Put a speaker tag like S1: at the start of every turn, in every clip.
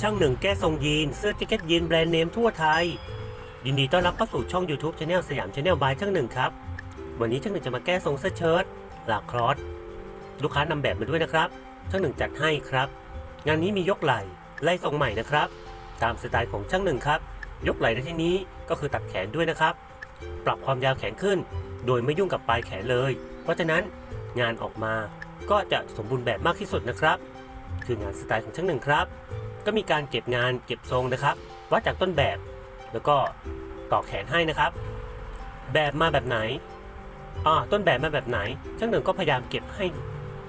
S1: ช่างหนึ่งแก้ทรงยีน เสื้อแจ็คเก็ตยีนแบรนด์เนมทั่วไทย ยินดีต้อนรับเข้าสู่ช่อง YouTube Channel สยามชาแนลบายช่างหนึ่งครับ วันนี้ช่างหนึ่งจะมาแก้ทรงเสื้อเชิ้ตหลากครอสลูกค้านำแบบมาด้วยนะครับ ช่างหนึ่งจัดให้ครับ งานนี้มียกไหล่ไล่ทรงใหม่นะครับ ตามสไตล์ของช่างหนึ่งครับ ยกไหล่ในที่นี้ก็คือตัดแขนด้วยนะครับ ปรับความยาวแขนขึ้น โดยไม่ยุ่งกับปลายแขนเลย เพราะฉะนั้นงานออกมาก็จะสมบูรณ์แบบมากที่สุดนะครับ คืองานสไตล์ของช่างหนึ่งครับ ก็มีการเก็บงานเก็บทรงนะครับ วัดจากต้นแบบ แล้วก็ต่อแขนให้นะครับ แบบมาแบบไหนอ่าต้นแบบมาแบบไหน ช่างหนึ่งก็พยายามเก็บให้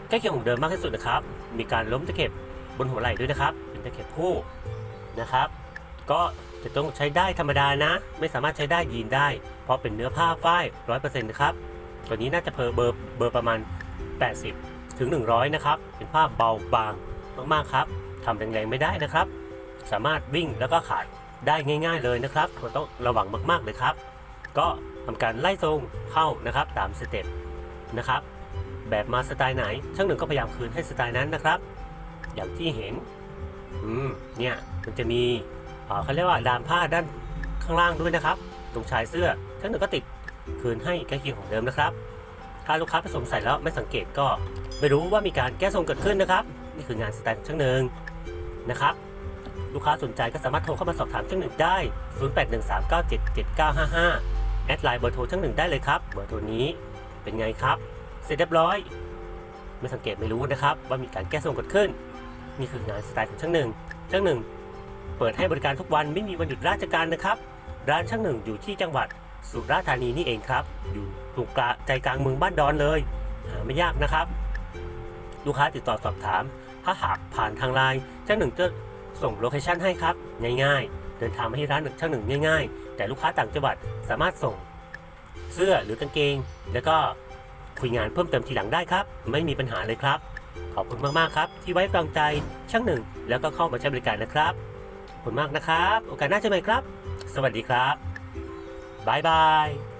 S1: ใกล้เคียงของเดิมมากที่สุดนะครับ มีการล้มตะเข็บบนหัวไหล่ด้วยนะครับ เป็นตะเข็บคู่นะครับ ก็จะต้องใช้ได้ธรรมดานะ ไม่สามารถใช้ได้ยีนได้ เพราะเป็นเนื้อผ้าฝ้ายร้อยเปอร์เซ็นต์นะครับ ตัวนี้น่าจะเพอเบอร์เบอร์ประมาณ 80 ถึง 100 นะครับ เป็นผ้าเบาบางมากๆครับ ทำแรงๆไม่ได้นะครับ สามารถวิ่งแล้วก็ขาดได้ง่าย ๆ เลยนะครับเราต้องระวังมากๆเลยครับ ก็ทำการไล่ทรงเข้านะครับ ตามสเต็ปนะครับ แบบมาสไตล์ไหน ช่างหนึ่งก็พยายามคืนให้สไตล์นั้นนะครับ อย่างที่เห็นอืมเนี่ยมันจะมีเอ่อเขาเรียกว่าดามผ้าด้านข้างล่างด้วยนะครับ ตรงชายเสื้อช่างหนึ่งก็ติดคืนให้ใกล้เคียงของเดิมนะครับ ถ้าลูกค้าผสมใส่แล้วไม่สังเกตก็ไม่รู้ว่ามีการแก้ทรงเกิดขึ้นนะครับ นี่คืองานสไตล์ของช่างหนึ่ง นะครับ ลูกค้าสนใจก็สามารถโทรเข้ามาสอบถามช่างหนึ่งได้ 0813977955 แอดไลน์เบอร์โทรช่างหนึ่งได้เลยครับ เบอร์โทรนี้เป็นไงครับ เสร็จเรียบร้อย ไม่สังเกตไม่รู้นะครับ ว่ามีการแก้ทรงเกิดขึ้น นี่คืองานสไตล์ของช่างหนึ่งช่างหนึ่งเปิดให้บริการทุกวันไม่มีวันหยุดราชการนะครับ ร้านช่างหนึ่งอยู่ที่จังหวัดสุราษฎร์ธานีนี่เองครับ อยู่ตรงกลางใจกลางเมืองบ้านดอนเลยหาไม่ยากนะครับ ลูกค้าติดต่อสอบถาม ถ้าหากผ่านทางไลน์ช่างหนึ่งจะส่งโลเคชันให้ครับ ง่ายๆ เดินทางมาที่ร้านหนึ่งช่างหนึ่งง่ายๆ แต่ลูกค้าต่างจังหวัดสามารถส่งเสื้อหรือกางเกง แล้วก็คุยงานเพิ่มเติมทีหลังได้ครับ ไม่มีปัญหาเลยครับ ขอบคุณมากๆครับ ที่ไว้วางใจช่างหนึ่ง แล้วก็เข้ามาใช้บริการนะครับขอบคุณมากนะครับ โอกาสหน้าเจอกันใหม่ครับ สวัสดีครับบายบาย